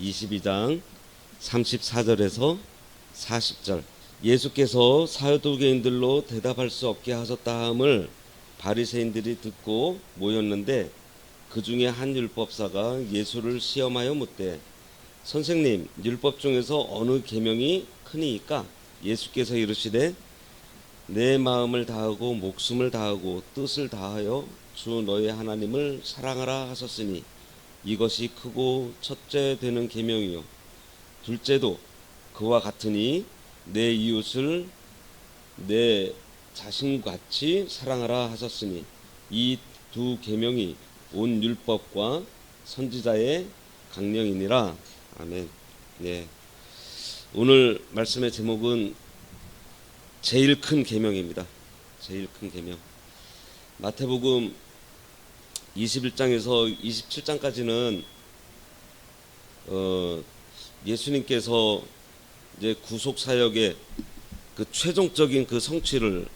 22장 34절에서 40절. 예수께서 사두개인들로 대답할 수 없게 하셨다 함을 바리새인들이 듣고 모였는데 그 중에 한 율법사가 예수를 시험하여 묻되 선생님 율법 중에서 어느 계명이 크니이까? 예수께서 이르시되 내 마음을 다하고 목숨을 다하고 뜻을 다하여 주 너의 하나님을 사랑하라 하셨으니 이것이 크고 첫째 되는 계명이요 둘째도 그와 같으니 내 이웃을 내 자신같이 사랑하라 하셨으니 이 두 계명이 온 율법과 선지자의 강령이니라 아멘. 네. 오늘 말씀의 제목은 제일 큰 계명입니다. 제일 큰 계명. 마태복음 21장에서 27장까지는 어, 예수님께서 이제 구속 사역의 그 최종적인 그 성취를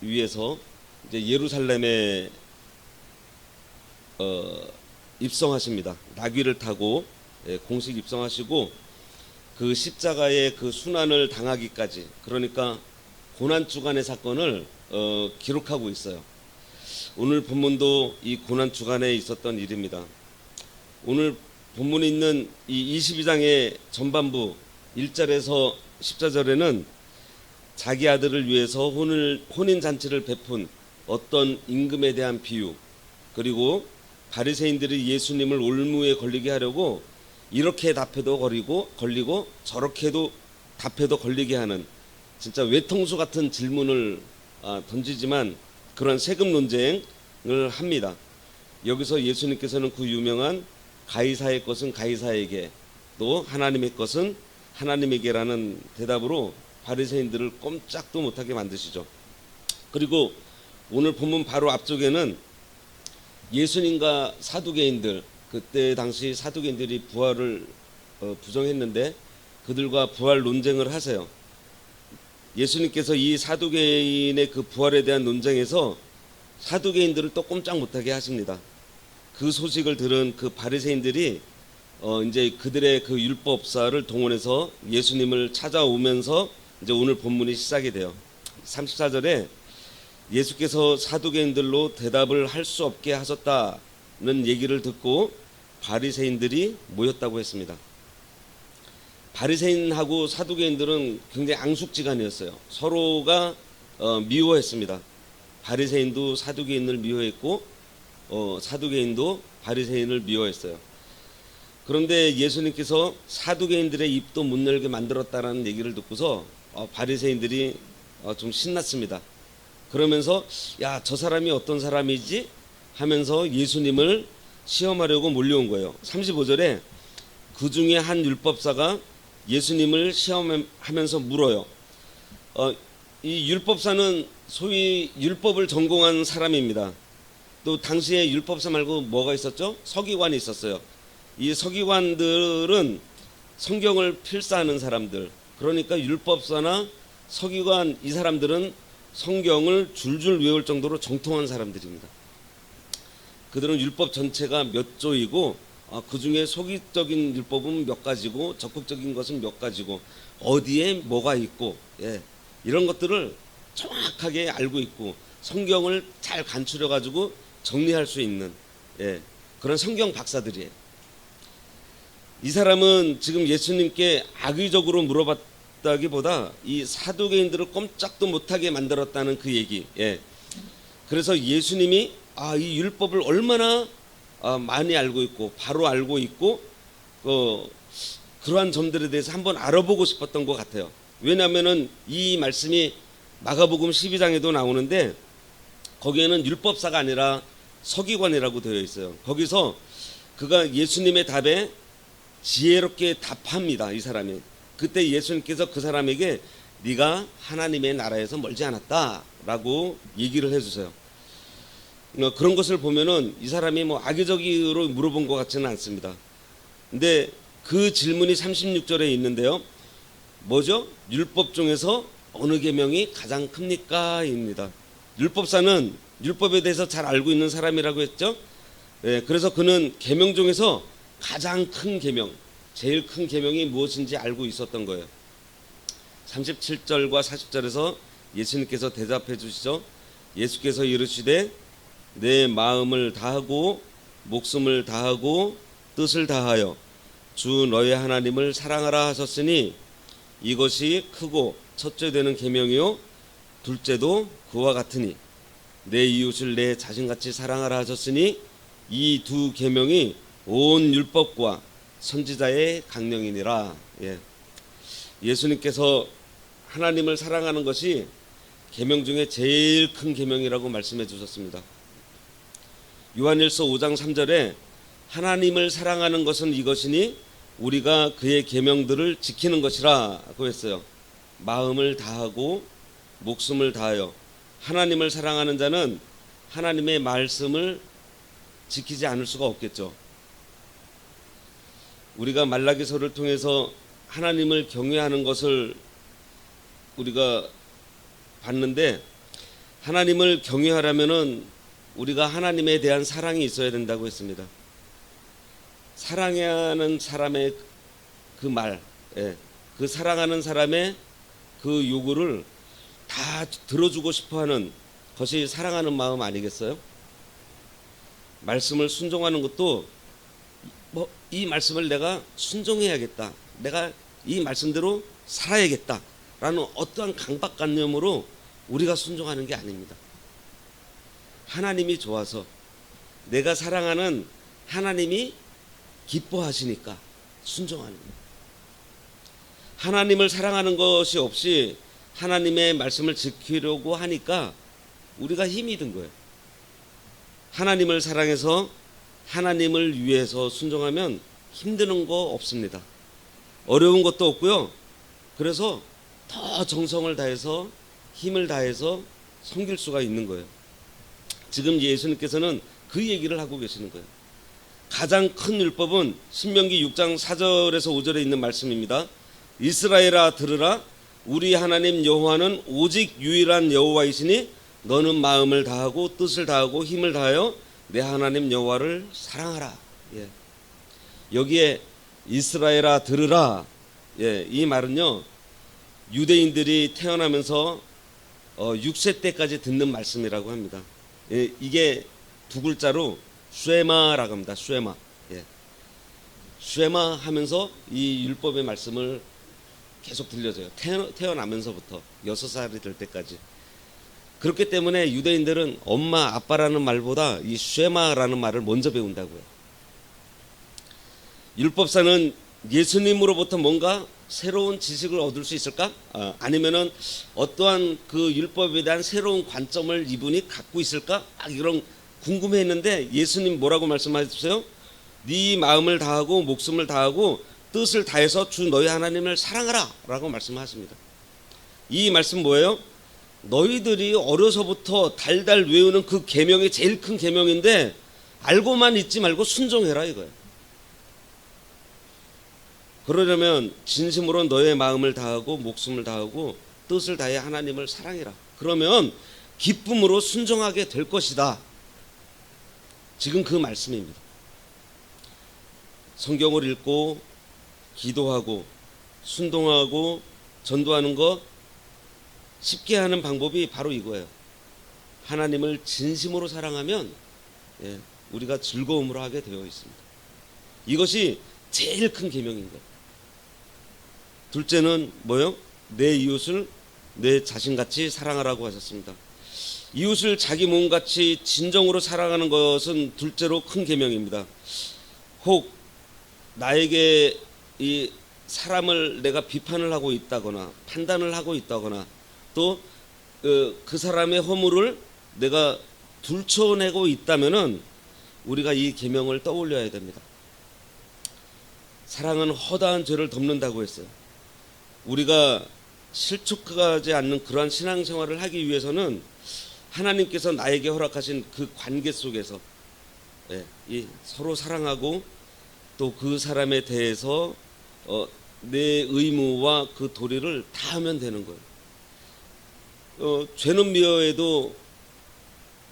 위해서 이제 예루살렘에 어, 입성하십니다. 나귀를 타고 예, 공식 입성하시고 그 십자가의 그 순환을 당하기까지 그러니까 고난 주간의 사건을 어, 기록하고 있어요. 오늘 본문도 이 고난 주간에 있었던 일입니다. 오늘 본문에 있는 이 22장의 전반부 1절에서 14절에는 자기 아들을 위해서 혼을, 혼인 잔치를 베푼 어떤 임금에 대한 비유 그리고 바리새인들이 예수님을 올무에 걸리게 하려고 이렇게 답해도 걸리고 걸리고 저렇게도 답해도 걸리게 하는 진짜 외통수 같은 질문을 아, 던지지만 그런 세금 논쟁을 합니다. 여기서 예수님께서는 그 유명한 가이사의 것은 가이사에게 또 하나님의 것은 하나님에게라는 대답으로 바리새인들을 꼼짝도 못하게 만드시죠. 그리고 오늘 본문 바로 앞쪽에는 예수님과 사두개인들 그때 당시 사두개인들이 부활을 어, 부정했는데 그들과 부활 논쟁을 하세요. 예수님께서 이 사두개인의 그 부활에 대한 논쟁에서 사두개인들을 또 꼼짝 못하게 하십니다. 그 소식을 들은 그 바리새인들이 어 이제 그들의 그 율법사를 동원해서 예수님을 찾아오면서 이제 오늘 본문이 시작이 돼요. 34절에 예수께서 사두개인들로 대답을 할 수 없게 하셨다는 얘기를 듣고 바리새인들이 모였다고 했습니다. 바리새인하고 사두개인들은 굉장히 앙숙지간이었어요. 서로가 어, 미워했습니다. 바리새인도 사두개인을 미워했고 어, 사두개인도 바리새인을 미워했어요. 그런데 예수님께서 사두개인들의 입도 못 열게 만들었다라는 얘기를 듣고서 어, 바리새인들이 어, 좀 신났습니다. 그러면서 야 저 사람이 어떤 사람이지 하면서 예수님을 시험하려고 몰려온 거예요. 35절에 그 중에 한 율법사가 예수님을 시험하면서 물어요. 어, 이 율법사는 소위 율법을 전공한 사람입니다. 또 당시에 율법사 말고 뭐가 있었죠? 서기관이 있었어요. 이 서기관들은 성경을 필사하는 사람들. 그러니까 율법사나 서기관 이 사람들은 성경을 줄줄 외울 정도로 정통한 사람들입니다. 그들은 율법 전체가 몇 조이고 아, 그 중에 소기적인 율법은 몇 가지고 적극적인 것은 몇 가지고 어디에 뭐가 있고 예, 이런 것들을 정확하게 알고 있고 성경을 잘 간추려 가지고 정리할 수 있는 예, 그런 성경 박사들이에요. 이 사람은 지금 예수님께 악의적으로 물어봤다기보다 이 사두개인들을 꼼짝도 못하게 만들었다는 그 얘기. 예. 그래서 예수님이 아, 이 율법을 얼마나 아, 많이 알고 있고 바로 알고 있고 어, 그러한 점들에 대해서 한번 알아보고 싶었던 것 같아요. 왜냐하면은 이 말씀이 마가복음 12장에도 나오는데 거기에는 율법사가 아니라 서기관이라고 되어 있어요. 거기서 그가 예수님의 답에 지혜롭게 답합니다. 이 사람이. 그때 예수님께서 그 사람에게 네가 하나님의 나라에서 멀지 않았다라고 얘기를 해주세요. 어, 그런 것을 보면은 이 사람이 뭐 악의적으로 물어본 것 같지는 않습니다. 근데 그 질문이 36절에 있는데요. 뭐죠? 율법 중에서 어느 계명이 가장 큽니까?입니다. 율법사는 율법에 대해서 잘 알고 있는 사람이라고 했죠. 예, 그래서 그는 계명 중에서 가장 큰 계명, 제일 큰 계명이 무엇인지 알고 있었던 거예요. 37절과 40절에서 예수님께서 대답해 주시죠. 예수께서 이르시되 내 마음을 다하고 목숨을 다하고 뜻을 다하여 주 너의 하나님을 사랑하라 하셨으니 이것이 크고 첫째 되는 계명이요 둘째도 그와 같으니 내 이웃을 내 자신같이 사랑하라 하셨으니 이 두 계명이 온 율법과 선지자의 강령이니라. 예. 예수님께서 하나님을 사랑하는 것이 계명 중에 제일 큰 계명이라고 말씀해 주셨습니다. 요한일서 5장 3절에 하나님을 사랑하는 것은 이것이니 우리가 그의 계명들을 지키는 것이라고 했어요. 마음을 다하고 목숨을 다하여 하나님을 사랑하는 자는 하나님의 말씀을 지키지 않을 수가 없겠죠. 우리가 말라기서를 통해서 하나님을 경외하는 것을 우리가 봤는데 하나님을 경외하려면은 우리가 하나님에 대한 사랑이 있어야 된다고 했습니다. 사랑하는 사람의 그 말, 예, 그 사랑하는 사람의 그 요구를 다 들어주고 싶어 하는 것이 사랑하는 마음 아니겠어요? 말씀을 순종하는 것도 뭐 이 말씀을 내가 순종해야겠다. 내가 이 말씀대로 살아야겠다 라는 어떠한 강박관념으로 우리가 순종하는 게 아닙니다. 하나님이 좋아서 내가 사랑하는 하나님이 기뻐하시니까 순종하는. 하나님을 사랑하는 것이 없이 하나님의 말씀을 지키려고 하니까 우리가 힘이 든 거예요. 하나님을 사랑해서 하나님을 위해서 순종하면 힘드는 거 없습니다. 어려운 것도 없고요. 그래서 더 정성을 다해서 힘을 다해서 섬길 수가 있는 거예요. 지금 예수님께서는 그 얘기를 하고 계시는 거예요. 가장 큰 율법은 신명기 6장 4절에서 5절에 있는 말씀입니다. 이스라엘아 들으라 우리 하나님 여호와는 오직 유일한 여호와이시니 너는 마음을 다하고 뜻을 다하고 힘을 다하여 내 하나님 여호와를 사랑하라. 예. 여기에 이스라엘아 들으라. 예, 이 말은요. 유대인들이 태어나면서 어, 6세 때까지 듣는 말씀이라고 합니다. 예, 이게 두 글자로 쉐마라고 합니다. 쉐마. 예. 쉐마 하면서 이 율법의 말씀을 계속 들려줘요. 태어, 태어 나면서부터 여섯 살이 될 때까지. 그렇기 때문에 유대인들은 엄마 아빠라는 말보다 이 쉐마라는 말을 먼저 배운다고요. 율법사는 예수님으로부터 뭔가 새로운 지식을 얻을 수 있을까? 아, 아니면은 어떠한 그 율법에 대한 새로운 관점을 이분이 갖고 있을까? 아, 이런 궁금해했는데 예수님 뭐라고 말씀하셨어요? 네 마음을 다하고 목숨을 다하고 뜻을 다해서 주 너희 하나님을 사랑하라라고 말씀하십니다. 이 말씀 뭐예요? 너희들이 어려서부터 달달 외우는 그 계명이 제일 큰 계명인데 알고만 있지 말고 순종해라 이거예요. 그러려면 진심으로 너의 마음을 다하고 목숨을 다하고 뜻을 다해 하나님을 사랑해라. 그러면 기쁨으로 순종하게 될 것이다. 지금 그 말씀입니다. 성경을 읽고 기도하고 순종하고 전도하는 거 쉽게 하는 방법이 바로 이거예요. 하나님을 진심으로 사랑하면 예, 우리가 즐거움으로 하게 되어 있습니다. 이것이 제일 큰 계명인 거예요. 둘째는 뭐요? 내 이웃을 내 자신같이 사랑하라고 하셨습니다. 이웃을 자기 몸같이 진정으로 사랑하는 것은 둘째로 큰 계명입니다. 혹 나에게 이 사람을 내가 비판을 하고 있다거나 판단을 하고 있다거나 또그 사람의 허물을 내가 둘쳐내고 있다면은 우리가 이 계명을 떠올려야 됩니다. 사랑은 허다한 죄를 덮는다고 했어요. 우리가 실족하지 않는 그러한 신앙생활을 하기 위해서는 하나님께서 나에게 허락하신 그 관계 속에서 예, 이 서로 사랑하고 또 그 사람에 대해서 어, 내 의무와 그 도리를 다 하면 되는 거예요. 어, 죄는 미워해도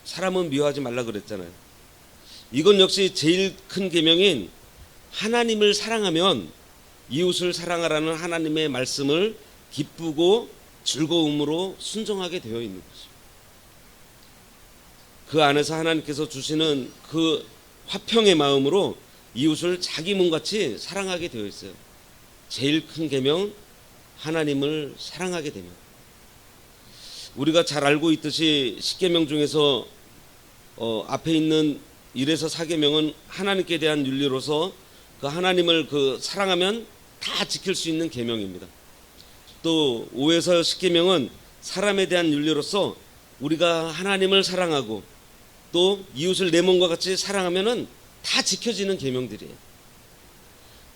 사람은 미워하지 말라 그랬잖아요. 이건 역시 제일 큰 계명인 하나님을 사랑하면 이웃을 사랑하라는 하나님의 말씀을 기쁘고 즐거움으로 순종하게 되어 있는 것이죠. 그 안에서 하나님께서 주시는 그 화평의 마음으로 이웃을 자기 몸같이 사랑하게 되어 있어요. 제일 큰 계명 하나님을 사랑하게 되면 우리가 잘 알고 있듯이 십계명 중에서 어, 앞에 있는 1에서 4계명은 하나님께 대한 윤리로서 그 하나님을 그 사랑하면 다 지킬 수 있는 계명입니다. 또 5에서 10계명은 사람에 대한 윤리로서 우리가 하나님을 사랑하고 또 이웃을 내 몸과 같이 사랑하면은 다 지켜지는 계명들이에요.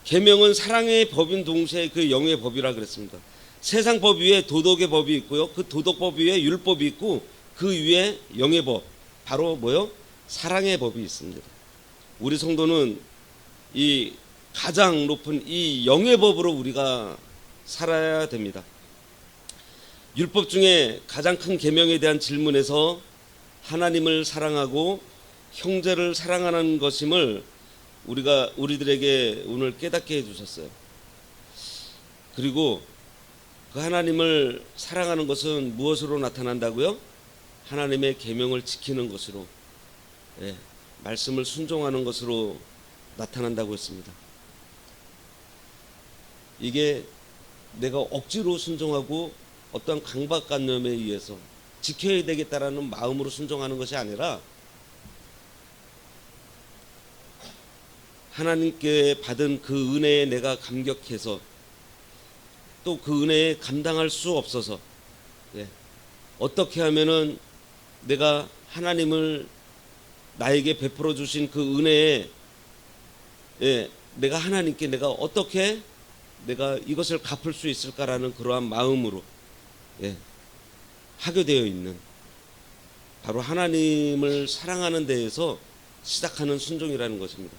계명은 사랑의 법인 동시에 그 영의 법이라 그랬습니다. 세상 법 위에 도덕의 법이 있고요. 그 도덕 법 위에 율법이 있고 그 위에 영의 법 바로 뭐요? 사랑의 법이 있습니다. 우리 성도는 이 가장 높은 이 영의 법으로 우리가 살아야 됩니다. 율법 중에 가장 큰 계명에 대한 질문에서 하나님을 사랑하고 형제를 사랑하는 것임을 우리가 우리들에게 오늘 깨닫게 해 주셨어요. 그리고 그 하나님을 사랑하는 것은 무엇으로 나타난다고요? 하나님의 계명을 지키는 것으로 예, 말씀을 순종하는 것으로 나타난다고 했습니다. 이게 내가 억지로 순종하고 어떤 강박관념에 의해서 지켜야 되겠다라는 마음으로 순종하는 것이 아니라 하나님께 받은 그 은혜에 내가 감격해서 또 그 은혜에 감당할 수 없어서 예, 어떻게 하면은 내가 하나님을 나에게 베풀어 주신 그 은혜에 예, 내가 하나님께 내가 어떻게 내가 이것을 갚을 수 있을까라는 그러한 마음으로 예, 하게 되어 있는 바로 하나님을 사랑하는 데에서 시작하는 순종이라는 것입니다.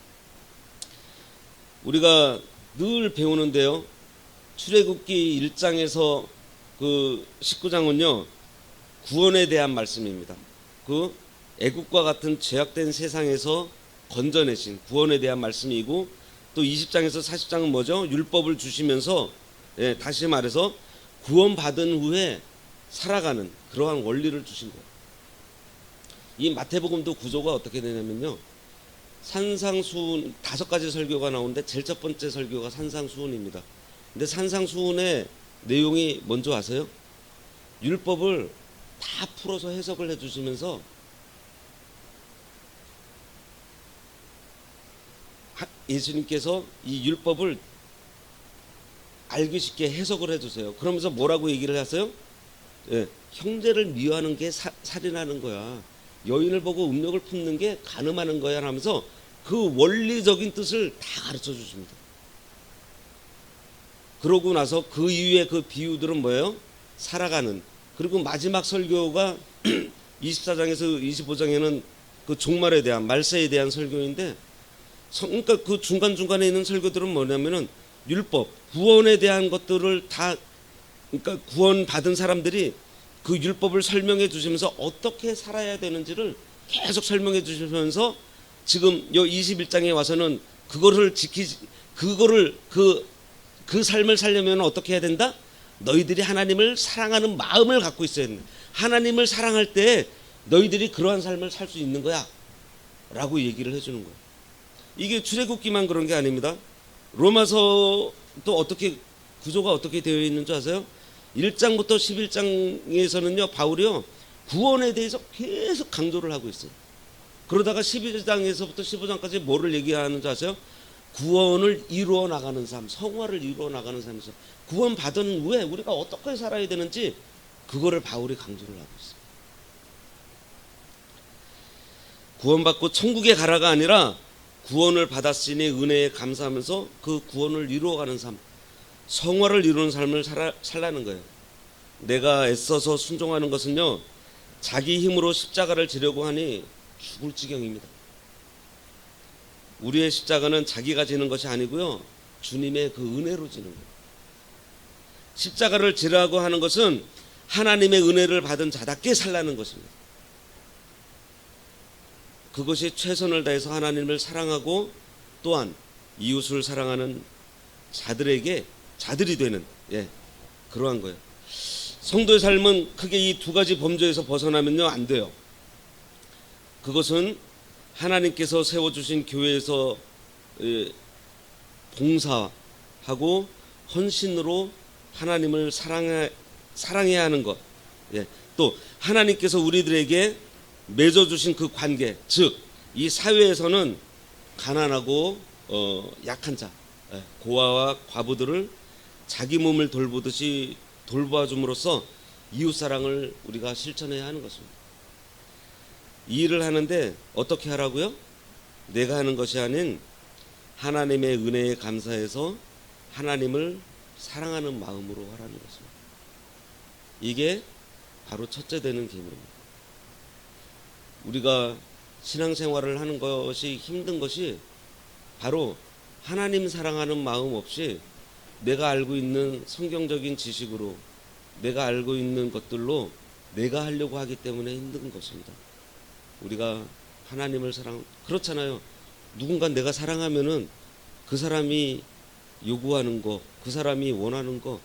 우리가 늘 배우는데요. 출애굽기 1장에서 그 19장은요. 구원에 대한 말씀입니다. 그 애국과 같은 죄악된 세상에서 건져내신 구원에 대한 말씀이고 또 20장에서 40장은 뭐죠? 율법을 주시면서 예, 다시 말해서 구원받은 후에 살아가는 그러한 원리를 주신 거예요. 이 마태복음도 구조가 어떻게 되냐면요. 산상수훈 다섯 가지 설교가 나오는데 제일 첫 번째 설교가 산상수훈입니다. 근데 산상수훈의 내용이 뭔지 아세요? 율법을 다 풀어서 해석을 해주시면서 예수님께서 이 율법을 알기 쉽게 해석을 해주세요. 그러면서 뭐라고 얘기를 하세요? 예, 형제를 미워하는 게 사, 살인하는 거야. 여인을 보고 음욕을 품는 게 간음하는 거야 하면서 그 원리적인 뜻을 다 가르쳐 주십니다. 그러고 나서 그 이후에 그 비유들은 뭐예요? 살아가는. 그리고 마지막 설교가 24장에서 25장에는 그 종말에 대한 말세에 대한 설교인데 그러니까 그 중간중간에 있는 설교들은 뭐냐면은 율법, 구원에 대한 것들을 다 그러니까 구원 받은 사람들이 그 율법을 설명해 주시면서 어떻게 살아야 되는지를 계속 설명해 주시면서 지금 요 21장에 와서는 그거를 지키 그거를 그그 삶을 살려면 어떻게 해야 된다? 너희들이 하나님을 사랑하는 마음을 갖고 있어야 된다. 하나님을 사랑할 때 너희들이 그러한 삶을 살 수 있는 거야. 라고 얘기를 해 주는 거예요. 이게 출애굽기만 그런 게 아닙니다. 로마서 또 어떻게 구조가 어떻게 되어 있는 줄 아세요? 1장부터 11장에서는요. 바울이요. 구원에 대해서 계속 강조를 하고 있어요. 그러다가 12장에서부터 15장까지 뭐를 얘기하는 줄 아세요? 구원을 이루어 나가는 삶, 성화를 이루어 나가는 삶에서 구원 받은 후에 우리가 어떻게 살아야 되는지 그거를 바울이 강조를 하고 있어요. 구원받고 천국에 가라가 아니라 구원을 받았으니 은혜에 감사하면서 그 구원을 이루어가는 삶, 성화를 이루는 삶을 살아, 살라는 거예요. 내가 애써서 순종하는 것은요, 자기 힘으로 십자가를 지려고 하니 죽을 지경입니다. 우리의 십자가는 자기가 지는 것이 아니고요, 주님의 그 은혜로 지는 거예요. 십자가를 지라고 하는 것은 하나님의 은혜를 받은 자답게 살라는 것입니다. 그것이 최선을 다해서 하나님을 사랑하고 또한 이웃을 사랑하는 자들에게 자들이 되는 예 그러한 거예요. 성도의 삶은 크게 이 두 가지 범죄에서 벗어나면요 안 돼요. 그것은 하나님께서 세워주신 교회에서 예, 봉사하고 헌신으로 하나님을 사랑해, 사랑해야 하는 것. 예. 또 하나님께서 우리들에게 맺어주신 그 관계, 즉 이 사회에서는 가난하고 어, 약한 자, 예, 고아와 과부들을 자기 몸을 돌보듯이 돌봐줌으로써 이웃 사랑을 우리가 실천해야 하는 것입니다. 이 일을 하는데 어떻게 하라고요? 내가 하는 것이 아닌 하나님의 은혜에 감사해서 하나님을 사랑하는 마음으로 하라는 것입니다. 이게 바로 첫째 되는 계명입니다. 우리가 신앙생활을 하는 것이 힘든 것이 바로 하나님 사랑하는 마음 없이 내가 알고 있는 성경적인 지식으로 내가 알고 있는 것들로 내가 하려고 하기 때문에 힘든 것입니다. 우리가 하나님을 사랑 그렇잖아요. 누군가 내가 사랑하면은 그 사람이 요구하는 거, 그 사람이 원하는 거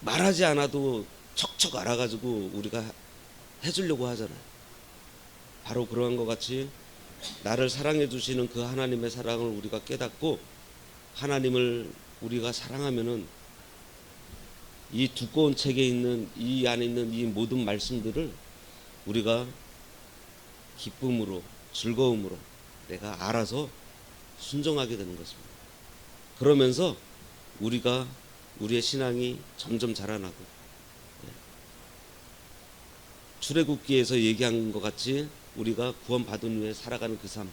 말하지 않아도 척척 알아가지고 우리가 해주려고 하잖아요. 바로 그러한 것 같이 나를 사랑해 주시는 그 하나님의 사랑을 우리가 깨닫고 하나님을 우리가 사랑하면은 이 두꺼운 책에 있는 이 안에 있는 이 모든 말씀들을 우리가 기쁨으로 즐거움으로 내가 알아서 순종하게 되는 것입니다. 그러면서 우리가 우리의 신앙이 점점 자라나고 예. 출애굽기에서 얘기한 것 같이 우리가 구원받은 후에 살아가는 그 삶.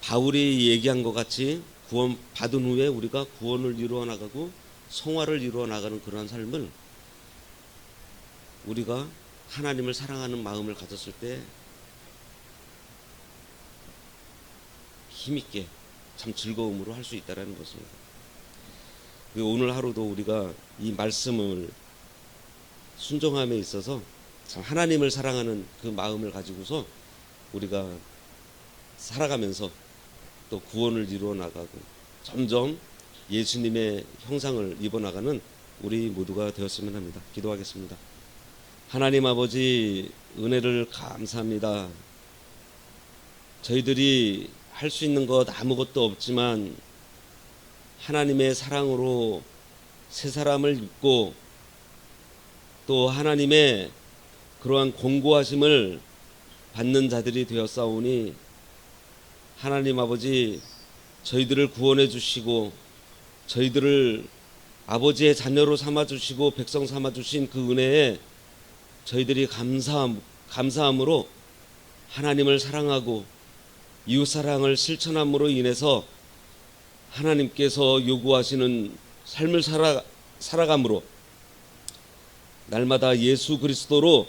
바울이 얘기한 것 같이 구원받은 후에 우리가 구원을 이루어 나가고 성화를 이루어 나가는 그러한 삶을 우리가 하나님을 사랑하는 마음을 가졌을 때 힘있게 참 즐거움으로 할 수 있다라는 것입니다. 그리고 오늘 하루도 우리가 이 말씀을 순종함에 있어서 참 하나님을 사랑하는 그 마음을 가지고서 우리가 살아가면서 또 구원을 이루어 나가고 점점 예수님의 형상을 입어 나가는 우리 모두가 되었으면 합니다. 기도하겠습니다. 하나님 아버지 은혜를 감사합니다. 저희들이 할 수 있는 것 아무것도 없지만 하나님의 사랑으로 새 사람을 입고 또 하나님의 그러한 공고하심을 받는 자들이 되었사오니 하나님 아버지 저희들을 구원해 주시고 저희들을 아버지의 자녀로 삼아 주시고 백성 삼아 주신 그 은혜에 저희들이 감사함 감사함으로 하나님을 사랑하고 이웃 사랑을 실천함으로 인해서 하나님께서 요구하시는 삶을 살아 살아감으로 날마다 예수 그리스도로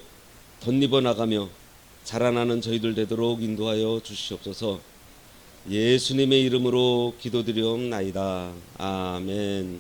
덧입어 나가며 자라나는 저희들 되도록 인도하여 주시옵소서. 예수님의 이름으로 기도드리옵나이다. 아멘.